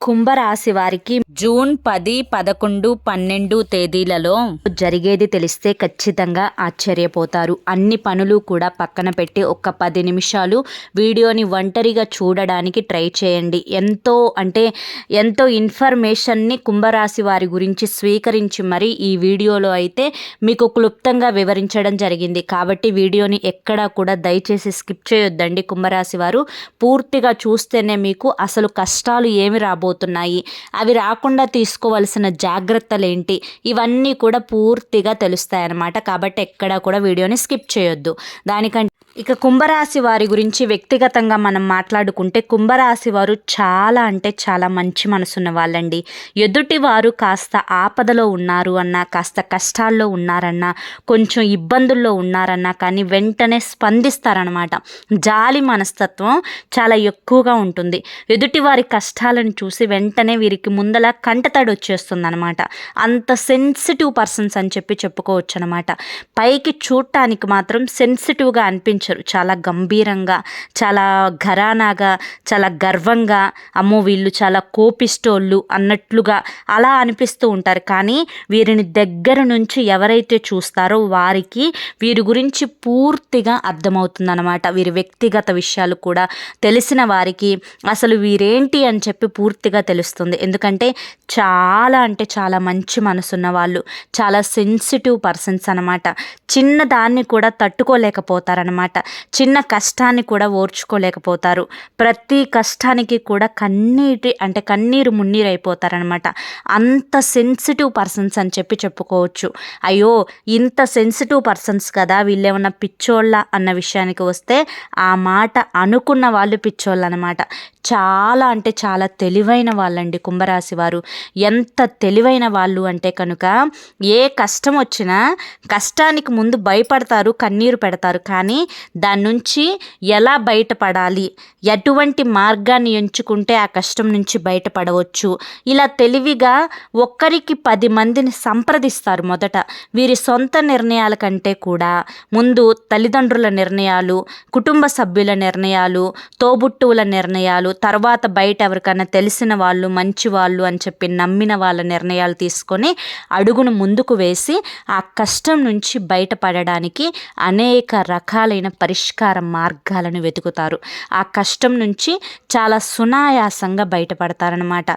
కుంభరాశి వారికి జూన్ పది పదకొండు పన్నెండు తేదీలలో జరిగేది తెలిస్తే ఖచ్చితంగా ఆశ్చర్యపోతారు. అన్ని పనులు కూడా పక్కన పెట్టి ఒక పది నిమిషాలు వీడియోని ఒంటరిగా చూడడానికి ట్రై చేయండి. ఎంతో అంటే ఎంతో ఇన్ఫర్మేషన్ని కుంభరాశి వారి గురించి స్వీకరించి మరి ఈ వీడియోలో అయితే మీకు క్లుప్తంగా వివరించడం జరిగింది. కాబట్టి వీడియోని ఎక్కడా కూడా దయచేసి స్కిప్ చేయొద్దండి కుంభరాశి వారు. పూర్తిగా చూస్తేనే మీకు అసలు కష్టాలు ఏమి రాబో రాబోతున్నాయి అవి రాకుండా తీసుకోవాల్సిన జాగ్రత్తలు ఏంటి ఇవన్నీ కూడా పూర్తిగా తెలుస్తాయన్నమాట. కాబట్టి ఎక్కడా కూడా వీడియోని స్కిప్ చేయొద్దు. దానికంటే ఇక కుంభరాశి వారి గురించి వ్యక్తిగతంగా మనం మాట్లాడుకుంటే కుంభరాశి వారు చాలా అంటే చాలా మంచి మనసున్న వాళ్ళండి. ఎదుటి వారు కాస్త ఆపదలో ఉన్నారు అన్నా కాస్త కష్టాల్లో ఉన్నారన్నా కొంచెం ఇబ్బందుల్లో ఉన్నారన్నా కానీ వెంటనే స్పందిస్తారనమాట జాలి మనస్తత్వం చాలా ఎక్కువగా ఉంటుంది. ఎదుటి వారి కష్టాలను చూసి వెంటనే వీరికి ముందల కంటతడి వచ్చేస్తుంది అనమాట అంత సెన్సిటివ్ పర్సన్స్ అని చెప్పి చెప్పుకోవచ్చు అనమాట పైకి చూడటానికి మాత్రం సెన్సిటివ్గా అనిపించరు. చాలా గంభీరంగా చాలా ఘరానాగా చాలా గర్వంగా అమ్మో వీళ్ళు చాలా కోపిస్తోళ్ళు అన్నట్లుగా అలా అనిపిస్తూ ఉంటారు. కానీ వీరిని దగ్గర నుంచి ఎవరైతే చూస్తారో వారికి వీరి గురించి పూర్తిగా అర్థమవుతుందన్నమాట. వీరి వ్యక్తిగత విషయాలు కూడా తెలిసిన వారికి అసలు వీరేంటి అని చెప్పి పూర్తిగా తెలుస్తుంది. ఎందుకంటే చాలా అంటే చాలా మంచి మనసున్న వాళ్ళు చాలా సెన్సిటివ్ పర్సన్స్ అనమాట చిన్న దాన్ని కూడా తట్టుకోలేకపోతారనమాట చిన్న కష్టాన్ని కూడా ఓర్చుకోలేకపోతారు. ప్రతి కష్టానికి కూడా కన్నీటి అంటే కన్నీరు మున్నీరు అయిపోతారనమాట అంత సెన్సిటివ్ పర్సన్స్ అని చెప్పి చెప్పుకోవచ్చు. అయ్యో ఇంత సెన్సిటివ్ పర్సన్స్ కదా వీళ్ళేమన్నా పిచ్చోళ్ళ అన్న విషయానికి వస్తే ఆ మాట అనుకున్న వాళ్ళు పిచ్చోళ్ళు అనమాట చాలా అంటే చాలా తెలివైన వాళ్ళండి కుంభరాశి వారు. ఎంత తెలివైన వాళ్ళు అంటే కనుక ఏ కష్టం వచ్చినా కష్టానికి ముందు భయపడతారు కన్నీరు పెడతారు. కానీ దాని నుంచి ఎలా బయటపడాలి? ఎటువంటి మార్గాన్ని ఎంచుకుంటే ఆ కష్టం నుంచి బయటపడవచ్చు? ఇలా తెలివిగా ఒక్కరికి పది మందిని సంప్రదిస్తారు మొదట. వీరి సొంత నిర్ణయాల కంటే కూడా ముందు తల్లిదండ్రుల నిర్ణయాలు కుటుంబ సభ్యుల నిర్ణయాలు తోబుట్టువుల నిర్ణయాలు తర్వాత బయట ఎవరికైనా తెలిసి తెలిసిన వాళ్ళు మంచి వాళ్ళు అని చెప్పి నమ్మిన వాళ్ళ నిర్ణయాలు తీసుకొని అడుగును ముందుకు వేసి ఆ కష్టం నుంచి బయటపడడానికి అనేక రకాలైన పరిష్కార మార్గాలను వెతుకుతారు. ఆ కష్టం నుంచి చాలా సునాయాసంగా బయటపడతారనమాట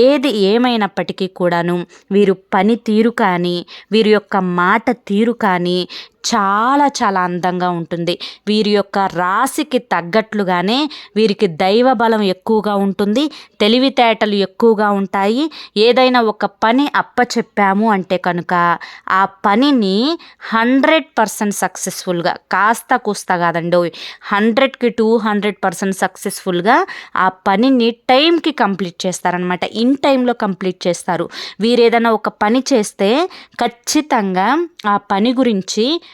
ఏది ఏమైనప్పటికీ కూడాను వీరు పని తీరు కానీ వీరి యొక్క మాట తీరు కానీ చాలా చాలా అందంగా ఉంటుంది. వీరి యొక్క రాశికి తగ్గట్లుగానే వీరికి దైవ బలం ఎక్కువగా ఉంటుంది. తెలివితేటలు ఎక్కువగా ఉంటాయి. ఏదైనా ఒక పని అప్పచెప్పాము అంటే కనుక ఆ పనిని హండ్రెడ్ పర్సెంట్ సక్సెస్ఫుల్గా కాస్త కూస్త కాదండి హండ్రెడ్కి టూ హండ్రెడ్ పర్సెంట్ సక్సెస్ఫుల్గా ఆ పనిని టైంకి కంప్లీట్ చేస్తారనమాట ఇన్ టైంలో కంప్లీట్ చేస్తారు. వీరు ఏదైనా ఒక పని చేస్తే ఖచ్చితంగా ఆ పని గురించి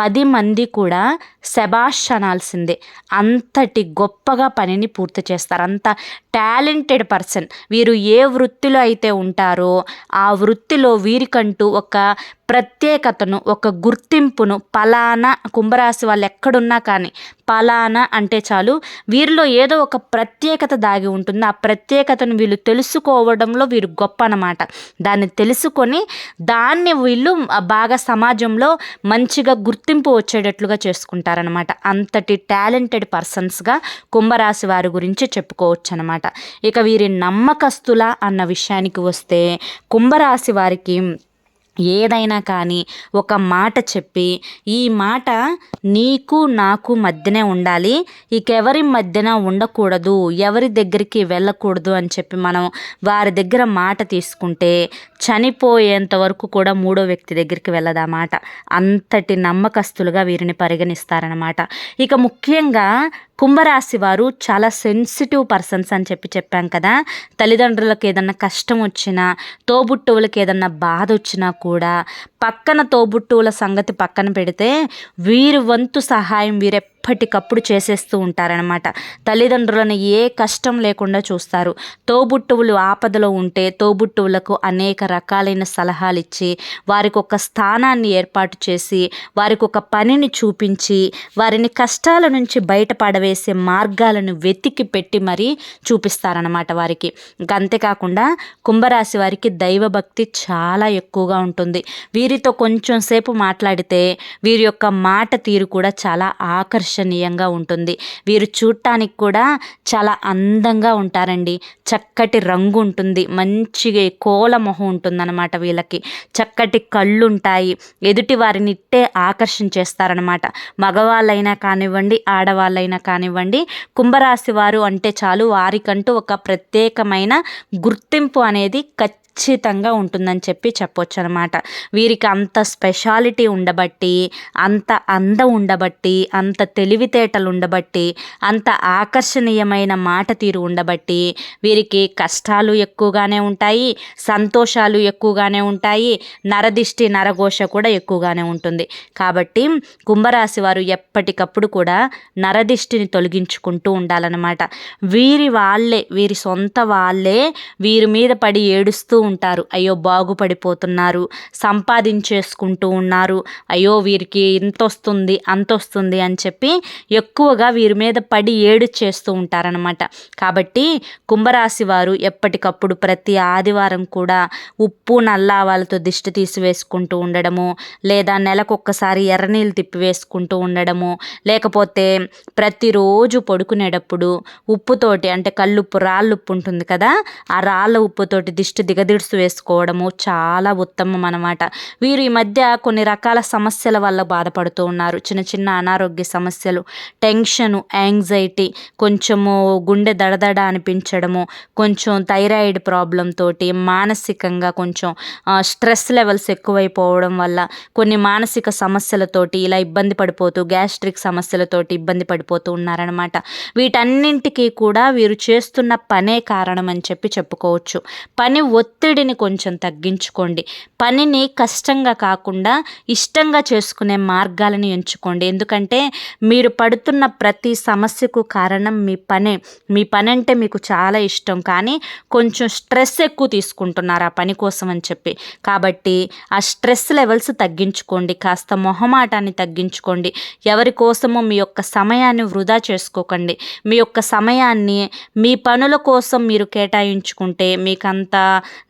పది మంది కూడా శబాష్ అనాల్సిందే అంతటి గొప్పగా పనిని పూర్తి చేస్తారు. అంత టాలెంటెడ్ పర్సన్ వీరు ఏ వృత్తిలో అయితే ఉంటారో ఆ వృత్తిలో వీరికంటూ ఒక ప్రత్యేకతను ఒక గుర్తింపును పలానా కుంభరాశి వాళ్ళు ఎక్కడున్నా కానీ పలానా అంటే చాలు వీరిలో ఏదో ఒక ప్రత్యేకత దాగి ఉంటుంది. ఆ ప్రత్యేకతను వీళ్ళు తెలుసుకోవడంలో వీరు గొప్ప అనమాట దాన్ని తెలుసుకొని దాన్ని వీళ్ళు బాగా సమాజంలో మంచిగా గుర్తింపు వచ్చేటట్లుగా చేసుకుంటారనమాట అంతటి టాలెంటెడ్ పర్సన్స్గా కుంభరాశి వారి గురించి చెప్పుకోవచ్చు అనమాట ఇక వీరి నమ్మకస్తుల అన్న విషయానికి వస్తే కుంభరాశి వారికి ఏదైనా కానీ ఒక మాట చెప్పి ఈ మాట నీకు నాకు మధ్యనే ఉండాలి. ఇకెవరి మధ్యన ఉండకూడదు. ఎవరి దగ్గరికి వెళ్ళకూడదు అని చెప్పి మనం వారి దగ్గర మాట తీసుకుంటే చనిపోయేంత వరకు కూడా మూడో వ్యక్తి దగ్గరికి వెళ్ళదన్నమాట అంతటి నమ్మకస్తులుగా వీరిని పరిగణిస్తారనమాట ఇక ముఖ్యంగా కుంభరాశి వారు చాలా సెన్సిటివ్ పర్సన్స్ అని చెప్పి చెప్పాం కదా. తల్లిదండ్రులకు ఏదన్నా కష్టం వచ్చినా తోబుట్టువులకి ఏదన్నా బాధ వచ్చినా కూడా పక్కన తోబుట్టువుల సంగతి పక్కన పెడితే వీరి వంతు సహాయం వీరే ఎప్పటికప్పుడు చేసేస్తూ ఉంటారనమాట తల్లిదండ్రులను ఏ కష్టం లేకుండా చూస్తారు. తోబుట్టువులు ఆపదలో ఉంటే తోబుట్టువులకు అనేక రకాలైన సలహాలు ఇచ్చి వారికి ఒక స్థానాన్ని ఏర్పాటు చేసి వారికి ఒక పనిని చూపించి వారిని కష్టాల నుంచి బయటపడవేసే మార్గాలను వెతికి పెట్టి మరీ చూపిస్తారనమాట వారికి. అంతేకాకుండా కుంభరాశి వారికి దైవభక్తి చాలా ఎక్కువగా ఉంటుంది. వీరితో కొంచెం సేపు మాట్లాడితే వీరి యొక్క మాట తీరు కూడా చాలా ఆకర్షణీయంగా ఉంటుంది. వీరు చూడటానికి కూడా చాలా అందంగా ఉంటారండి. చక్కటి రంగు ఉంటుంది. మంచి కోల మొహం ఉంటుందన్నమాట వీళ్ళకి. చక్కటి కళ్ళు ఉంటాయి. ఎదుటి వారిని ఇట్టే ఆకర్షణ చేస్తారనమాట మగవాళ్ళైనా కానివ్వండి ఆడవాళ్ళైనా కానివ్వండి కుంభరాశి వారు అంటే చాలు వారికంటూ ఒక ప్రత్యేకమైన గుర్తింపు అనేది ఖచ్చితంగా ఖచ్చితంగా ఉంటుందని చెప్పి చెప్పొచ్చు అనమాట వీరికి అంత స్పెషాలిటీ ఉండబట్టి అంత అందం ఉండబట్టి అంత తెలివితేటలు ఉండబట్టి అంత ఆకర్షణీయమైన మాట తీరు ఉండబట్టి వీరికి కష్టాలు ఎక్కువగానే ఉంటాయి సంతోషాలు ఎక్కువగానే ఉంటాయి నరదిష్టి నరఘోష కూడా ఎక్కువగానే ఉంటుంది. కాబట్టి కుంభరాశి వారు ఎప్పటికప్పుడు కూడా నరదిష్టిని తొలగించుకుంటూ ఉండాలన్నమాట. వీరి వాళ్ళే వీరి సొంత వాళ్ళే వీరి మీద పడి ఏడుస్తూ ఉంటారు. అయ్యో బాగుపడిపోతున్నారు. సంపాదించేసుకుంటూ ఉన్నారు. అయ్యో వీరికి ఇంత వస్తుంది అంత వస్తుంది అని చెప్పి ఎక్కువగా వీరి మీద పడి ఏడు చేస్తూ ఉంటారనమాట కాబట్టి కుంభరాశి వారు ఎప్పటికప్పుడు ప్రతి ఆదివారం కూడా ఉప్పు నల్లావాలతో దిష్టి తీసివేసుకుంటూ ఉండడము లేదా నెలకొక్కసారి ఎర్రనీళ్ళు తిప్పివేసుకుంటూ ఉండడము లేకపోతే ప్రతిరోజు పడుకునేటప్పుడు ఉప్పుతోటి అంటే కళ్ళుప్పు రాళ్ళుప్పు ఉంటుంది కదా ఆ రాళ్ళ ఉప్పుతోటి దిష్టి దిగదిడుసు వేసుకోవడము చాలా ఉత్తమం అనమాట వీరు ఈ మధ్య కొన్ని రకాల సమస్యల వల్ల బాధపడుతూ ఉన్నారు. చిన్న చిన్న అనారోగ్య సమస్యలు టెన్షను యాంగ్జైటీ కొంచెము గుండె దడదడ అనిపించడము కొంచెం థైరాయిడ్ ప్రాబ్లం తోటి మానసికంగా కొంచెం స్ట్రెస్ లెవెల్స్ ఎక్కువైపోవడం వల్ల కొన్ని మానసిక సమస్యలతోటి ఇలా ఇబ్బంది పడిపోతూ గ్యాస్ట్రిక్ సమస్యలతోటి ఇబ్బంది పడిపోతూ ఉన్నారనమాట వీటన్నింటికీ కూడా వీరు చేస్తున్న పనే కారణం అని చెప్పి చెప్పుకోవచ్చు. పని ఒత్తిడిని కొంచెం తగ్గించుకోండి. పనిని కష్టంగా కాకుండా ఇష్టంగా చేసుకునే మార్గాలను ఎంచుకోండి. ఎందుకంటే మీరు పడుతున్న ప్రతి సమస్యకు కారణం మీ పనే. మీ పని అంటే మీకు చాలా ఇష్టం. కానీ కొంచెం స్ట్రెస్ ఎక్కువ తీసుకుంటున్నారు ఆ పని కోసం అని చెప్పి. కాబట్టి ఆ స్ట్రెస్ లెవెల్స్ తగ్గించుకోండి. కాస్త మొహమాటాన్ని తగ్గించుకోండి. ఎవరి కోసమో మీ యొక్క సమయాన్ని వృధా చేసుకోకండి. మీ యొక్క సమయాన్ని మీ పనుల కోసం మీరు కేటాయించుకుంటే మీకంత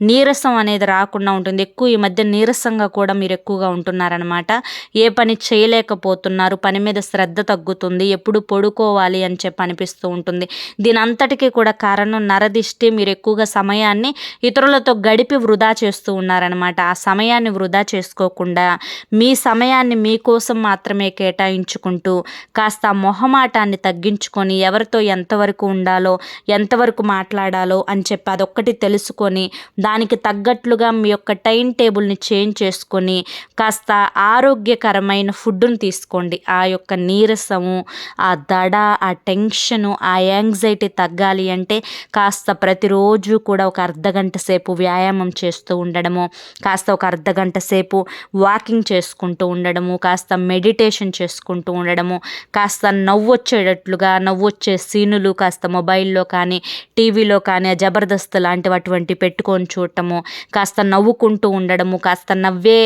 నీరసం అనేది రాకుండా ఉంటుంది. ఎక్కువ ఈ మధ్య నీరసంగా కూడా మీరు ఎక్కువగా ఉంటున్నారనమాట ఏ పని చేయలేకపోతున్నారు. పని మీద శ్రద్ధ తగ్గుతుంది. ఎప్పుడు పడుకోవాలి అని చెప్పి అనిపిస్తూ ఉంటుంది. దీని అంతటికీ కూడా కారణం నరదిష్టి. మీరు ఎక్కువగా సమయాన్ని ఇతరులతో గడిపి వృధా చేస్తూ ఉన్నారనమాట ఆ సమయాన్ని వృధా చేసుకోకుండా మీ సమయాన్ని మీకోసం మాత్రమే కేటాయించుకుంటూ కాస్త మొహమాటాన్ని తగ్గించుకొని ఎవరితో ఎంతవరకు ఉండాలో ఎంతవరకు మాట్లాడాలో అని చెప్పి అదొక్కటి తెలుసుకొని దానికి తగ్గట్లుగా మీ యొక్క టైం టేబుల్ని చేంజ్ చేసుకొని కాస్త ఆరోగ్యకరమైన ఫుడ్ను తీసుకోండి. ఆ యొక్క నీరసము ఆ దడ ఆ టెన్షను ఆ యాంగ్జైటీ తగ్గాలి అంటే కాస్త ప్రతిరోజు కూడా ఒక అర్ధగంట సేపు వ్యాయామం చేస్తూ ఉండడము కాస్త ఒక అర్ధగంట సేపు వాకింగ్ చేసుకుంటూ ఉండడము కాస్త మెడిటేషన్ చేసుకుంటూ ఉండడము కాస్త నవ్వు వచ్చేటట్లుగా నవ్వు వచ్చే సీనులు కాస్త మొబైల్లో కానీ టీవీలో కానీ జబర్దస్త్ లాంటివి అటువంటి పెట్టుకొని చూడటము కాస్త నవ్వుకుంటూ ఉండడము కాస్త నవ్వే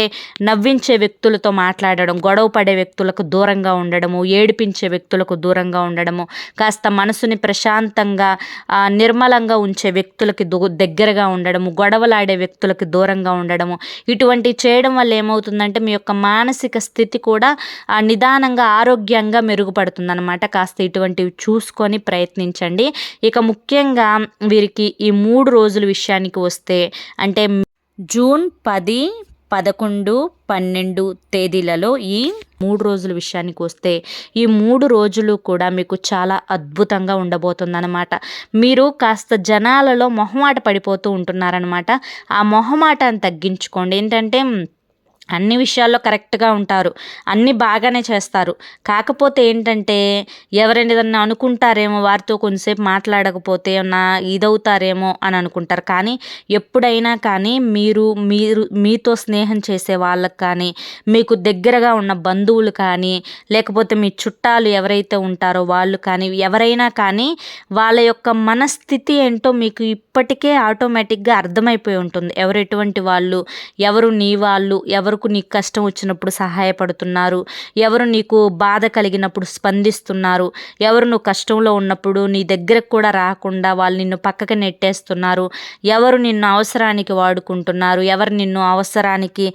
నవ్వించే వ్యక్తులతో మాట్లాడడం గొడవ పడే వ్యక్తులకు దూరంగా ఉండడము ఏడిపించే వ్యక్తులకు దూరంగా ఉండడము కాస్త మనసుని ప్రశాంతంగా నిర్మలంగా ఉంచే వ్యక్తులకి దగ్గరగా ఉండడము గొడవలాడే వ్యక్తులకు దూరంగా ఉండడము ఇటువంటి చేయడం వల్ల ఏమవుతుందంటే మీ యొక్క మానసిక స్థితి కూడా నిదానంగా ఆరోగ్యంగా మెరుగుపడుతుందన్నమాట. కాస్త ఇటువంటివి చూసుకొని ప్రయత్నించండి. ఇక ముఖ్యంగా వీరికి ఈ మూడు రోజుల విషయానికి వస్తే అంటే జూన్ పది పదకొండు పన్నెండు తేదీలలో ఈ మూడు రోజుల విషయానికి వస్తే ఈ మూడు రోజులు కూడా మీకు చాలా అద్భుతంగా ఉండబోతుందన్నమాట. మీరు కాస్త జనాలలో మొహమాట పడిపోతూ ఉంటున్నారనమాట ఆ మొహమాటాన్ని తగ్గించుకోండి. ఏంటంటే అన్ని విషయాల్లో కరెక్ట్గా ఉంటారు. అన్నీ బాగానే చేస్తారు. కాకపోతే ఏంటంటే ఎవరైనా ఏదన్నా అనుకుంటారేమో వారితో కొంచెంసేపు మాట్లాడకపోతే నా ఇదవుతారేమో అని అనుకుంటారు. కానీ ఎప్పుడైనా కానీ మీరు మీరు మీతో స్నేహం చేసే వాళ్ళకి కానీ మీకు దగ్గరగా ఉన్న బంధువులు కానీ లేకపోతే మీ చుట్టాలు ఎవరైతే ఉంటారో వాళ్ళు కానీ ఎవరైనా కానీ వాళ్ళ యొక్క మనస్థితి ఏంటో మీకు ఇప్పటికే ఆటోమేటిక్గా అర్థమైపోయి ఉంటుంది. ఎవరు ఎటువంటి వాళ్ళు ఎవరు నీ వాళ్ళు ఎవరు ఎవరికి నీకు కష్టం వచ్చినప్పుడు సహాయపడుతున్నారు. ఎవరు నీకు బాధ కలిగినప్పుడు స్పందిస్తున్నారు. ఎవరు నువ్వు కష్టంలో ఉన్నప్పుడు నీ దగ్గరకు కూడా రాకుండా వాళ్ళు నిన్ను పక్కకి నెట్టేస్తున్నారు. ఎవరు నిన్ను అవసరానికి వాడుకుంటున్నారు. ఎవరు నిన్ను అవసరానికి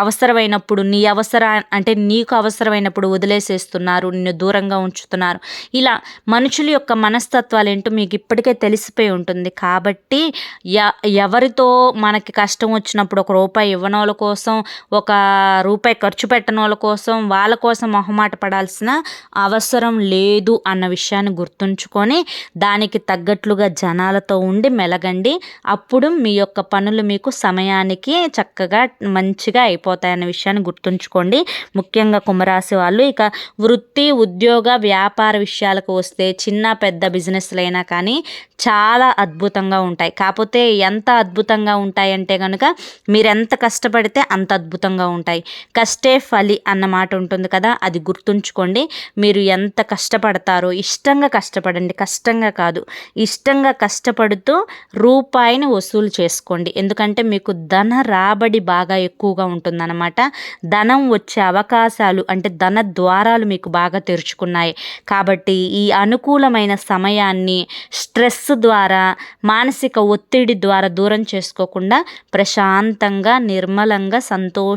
అవసరమైనప్పుడు నీ అవసరా అంటే నీకు అవసరమైనప్పుడు వదిలేసేస్తున్నారు. నిన్ను దూరంగా ఉంచుతున్నారు. ఇలా మనుషుల యొక్క మనస్తత్వాలు ఏంటో మీకు ఇప్పటికే తెలిసిపోయి ఉంటుంది. కాబట్టి ఎవరితో మనకి కష్టం వచ్చినప్పుడు ఒక రూపాయి ఇవ్వనోళ్ళ కోసం ఒక రూపాయి ఖర్చు పెట్టని వాళ్ళ కోసం వాళ్ళ కోసం మొహమాట పడాల్సిన అవసరం లేదు అన్న విషయాన్ని గుర్తుంచుకొని దానికి తగ్గట్లుగా జనాలతో ఉండి మెలగండి. అప్పుడు మీ యొక్క పనులు మీకు సమయానికి చక్కగా మంచిగా అయిపోతాయన్న విషయాన్ని గుర్తుంచుకోండి. ముఖ్యంగా కుంభరాశి వాళ్ళు ఇక వృత్తి ఉద్యోగ వ్యాపార విషయాలకు వస్తే చిన్న పెద్ద బిజినెస్లు అయినా కానీ చాలా అద్భుతంగా ఉంటాయి. కాకపోతే ఎంత అద్భుతంగా ఉంటాయంటే కనుక మీరు ఎంత కష్టపడితే అంత అద్భుతం అద్భుతంగా ఉంటాయి. కష్టే ఫలి అన్నమాట ఉంటుంది కదా అది గుర్తుంచుకోండి. మీరు ఎంత కష్టపడతారో ఇష్టంగా కష్టపడండి కష్టంగా కాదు. ఇష్టంగా కష్టపడుతూ రూపాయిని వసూలు చేసుకోండి. ఎందుకంటే మీకు ధన రాబడి బాగా ఎక్కువగా ఉంటుందన్నమాట. ధనం వచ్చే అవకాశాలు అంటే ధన ద్వారాలు మీకు బాగా తెరుచుకున్నాయి. కాబట్టి ఈ అనుకూలమైన సమయాన్ని స్ట్రెస్ ద్వారా మానసిక ఒత్తిడి ద్వారా దూరం చేసుకోకుండా ప్రశాంతంగా నిర్మలంగా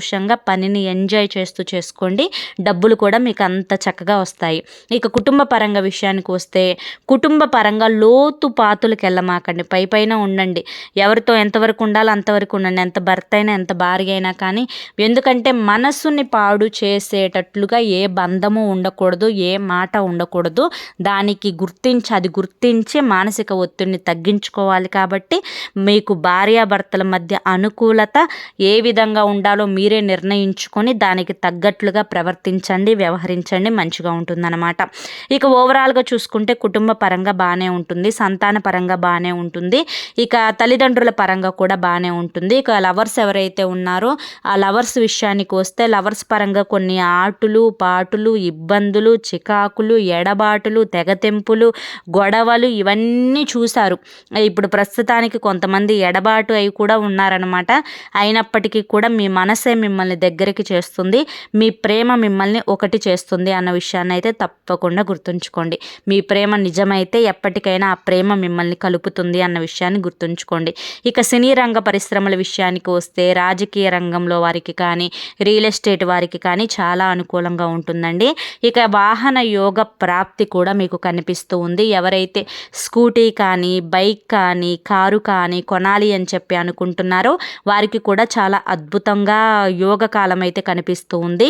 సంతోషంగా పనిని ఎంజాయ్ చేస్తూ చేసుకోండి. డబ్బులు కూడా మీకు అంత చక్కగా వస్తాయి. ఇక కుటుంబ పరంగా విషయానికి వస్తే కుటుంబ పరంగా లోతు పాతులకు వెళ్ళమాకండి. పై పైన ఉండండి. ఎవరితో ఎంతవరకు ఉండాలో అంతవరకు ఉండండి. ఎంత భర్త అయినా ఎంత భార్య అయినా కానీ ఎందుకంటే మనస్సుని పాడు చేసేటట్లుగా ఏ బంధము ఉండకూడదు ఏ మాట ఉండకూడదు. దానికి గుర్తించి అది గుర్తించి మానసిక ఒత్తిడిని తగ్గించుకోవాలి కాబట్టి మీకు భార్యాభర్తల మధ్య అనుకూలత ఏ విధంగా ఉండాలో మీరు నిర్ణయించుకొని దానికి తగ్గట్లుగా ప్రవర్తించండి వ్యవహరించండి మంచిగా ఉంటుందన్నమాట. ఇక ఓవరాల్గా చూసుకుంటే కుటుంబ పరంగా బాగానే ఉంటుంది సంతాన పరంగా బాగానే ఉంటుంది ఇక తల్లిదండ్రుల పరంగా కూడా బాగానే ఉంటుంది. ఇక లవర్స్ ఎవరైతే ఉన్నారో ఆ లవర్స్ విషయానికి వస్తే లవర్స్ పరంగా కొన్ని ఆటులు పాటులు ఇబ్బందులు చికాకులు ఎడబాటులు తెగతెంపులు గొడవలు ఇవన్నీ చూశారు. ఇప్పుడు ప్రస్తుతానికి కొంతమంది ఎడబాటు అయి కూడా ఉన్నారనమాట అయినప్పటికీ కూడా మీ మనసే మిమ్మల్ని దగ్గరికి చేస్తుంది. మీ ప్రేమ మిమ్మల్ని ఒకటి చేస్తుంది అన్న విషయాన్ని అయితే తప్పకుండా గుర్తుంచుకోండి. మీ ప్రేమ నిజమైతే ఎప్పటికైనా ఆ ప్రేమ మిమ్మల్ని కలుపుతుంది అన్న విషయాన్ని గుర్తుంచుకోండి. ఇక సినీ రంగ పరిశ్రమల విషయానికి వస్తే రాజకీయ రంగంలో వారికి కానీ రియల్ ఎస్టేట్ వారికి కానీ చాలా అనుకూలంగా ఉంటుందండి. ఇక వాహన యోగ ప్రాప్తి కూడా మీకు కనిపిస్తూ ఉంది. ఎవరైతే స్కూటీ కానీ బైక్ కానీ కారు కానీ కొనాలి అని చెప్పి అనుకుంటున్నారో వారికి కూడా చాలా అద్భుతంగా యోగ కాలం అయితే కనిపిస్తూ ఉంది.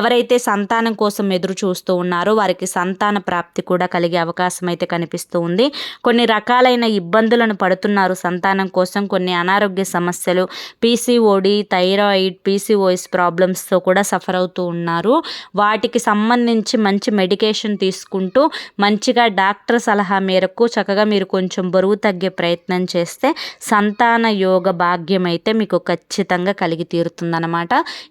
ఎవరైతే సంతానం కోసం ఎదురు చూస్తూ ఉన్నారో వారికి సంతాన ప్రాప్తి కూడా కలిగే అవకాశం అయితే కనిపిస్తూ ఉంది. కొన్ని రకాలైన ఇబ్బందులను పడుతున్నారు సంతానం కోసం. కొన్ని అనారోగ్య సమస్యలు పీసీఓడి థైరాయిడ్ పీసీఓఎస్ ప్రాబ్లమ్స్తో కూడా సఫర్ అవుతూ ఉన్నారు. వాటికి సంబంధించి మంచి మెడికేషన్ తీసుకుంటూ మంచిగా డాక్టర్ సలహా మేరకు చక్కగా మీరు కొంచెం బరువు తగ్గే ప్రయత్నం చేస్తే సంతాన యోగ భాగ్యం అయితే మీకు ఖచ్చితంగా కలిగి తీరుతుందన్నమాట.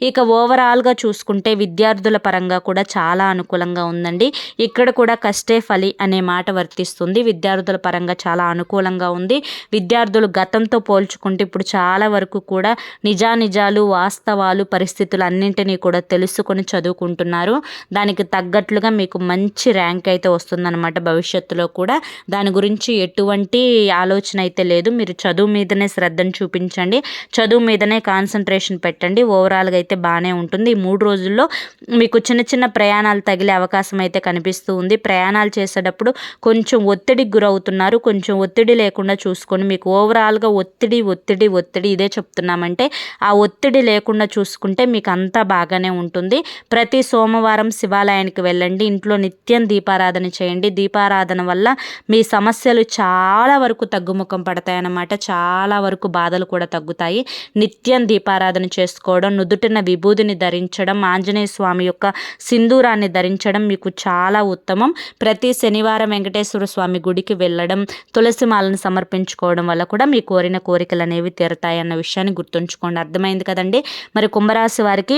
ఇక ఓవరాల్గా చూసుకుంటే విద్యార్థుల పరంగా కూడా చాలా అనుకూలంగా ఉందండి. ఇక్కడ కూడా కష్టే ఫలి అనే మాట వర్తిస్తుంది. విద్యార్థుల పరంగా చాలా అనుకూలంగా ఉంది. విద్యార్థులు గతంతో పోల్చుకుంటే ఇప్పుడు చాలా వరకు కూడా నిజానిజాలు వాస్తవాలు పరిస్థితులు అన్నింటినీ కూడా తెలుసుకొని చదువుకుంటున్నారు. దానికి తగ్గట్లుగా మీకు మంచి ర్యాంక్ అయితే వస్తుందన్నమాట భవిష్యత్తులో కూడా. దాని గురించి ఎటువంటి ఆలోచన అయితే లేదు. మీరు చదువు మీదనే శ్రద్ధను చూపించండి. చదువు మీదనే కాన్సన్ట్రేషన్ పెట్టండి. ఓవరాల్గా అయితే బాగానే ఉంటుంది. ఈ మూడు రోజుల్లో మీకు చిన్న చిన్న ప్రయాణాలు తగిలే అవకాశం అయితే కనిపిస్తూ ఉంది. ప్రయాణాలు చేసేటప్పుడు కొంచెం ఒత్తిడికి గురవుతున్నారు. కొంచెం ఒత్తిడి లేకుండా చూసుకొని మీకు ఓవరాల్గా ఒత్తిడి ఒత్తిడి ఒత్తిడి ఇదే చెప్తున్నామంటే ఆ ఒత్తిడి లేకుండా చూసుకుంటే మీకు అంతా బాగానే ఉంటుంది. ప్రతి సోమవారం శివాలయానికి వెళ్ళండి. ఇంట్లో నిత్యం దీపారాధన చేయండి. దీపారాధన వల్ల మీ సమస్యలు చాలా వరకు తగ్గుముఖం పడతాయన్నమాట. చాలా వరకు బాధలు కూడా తగ్గుతాయి. నిత్యం దీపారాధన చేసుకో చేసుకోవడం పెట్టుకోవడం నుదుటిన విభూదిని ధరించడం ఆంజనేయ స్వామి యొక్క సింధూరాన్ని ధరించడం మీకు చాలా ఉత్తమం. ప్రతి శనివారం వెంకటేశ్వర స్వామి గుడికి వెళ్ళడం తులసి మాలను సమర్పించుకోవడం వల్ల కూడా మీ కోరిన కోరికలు అనేవి తీరతాయి అన్న విషయాన్ని గుర్తుంచుకోండి. అర్థమైంది కదండి? మరి కుంభరాశి వారికి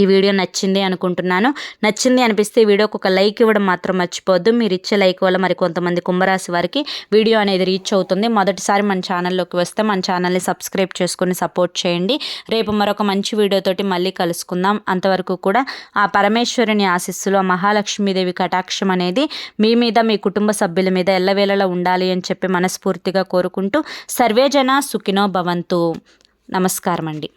ఈ వీడియో నచ్చింది అనుకుంటున్నాను. నచ్చింది అనిపిస్తే వీడియోకి ఒక లైక్ ఇవ్వడం మాత్రం మర్చిపోవద్దు. మీరు ఇచ్చే లైక్ వల్ల మరి కొంతమంది కుంభరాశి వారికి వీడియో అనేది రీచ్ అవుతుంది. మొదటిసారి మన ఛానల్లోకి వస్తే మన ఛానల్ని సబ్స్క్రైబ్ చేసుకొని సపోర్ట్ చేయండి. రేపు మరొక మంచి వీడియోతోటి మళ్ళీ కలుసుకుందాం. అంతవరకు కూడా ఆ పరమేశ్వరుని ఆశీస్సులు ఆ మహాలక్ష్మీదేవి కటాక్షం అనేది మీ మీద మీ కుటుంబ సభ్యుల మీద ఎల్లవేళలా ఉండాలి అని చెప్పి మనస్ఫూర్తిగా కోరుకుంటూ సర్వేజన సుఖినో భవంతు. నమస్కారం అండి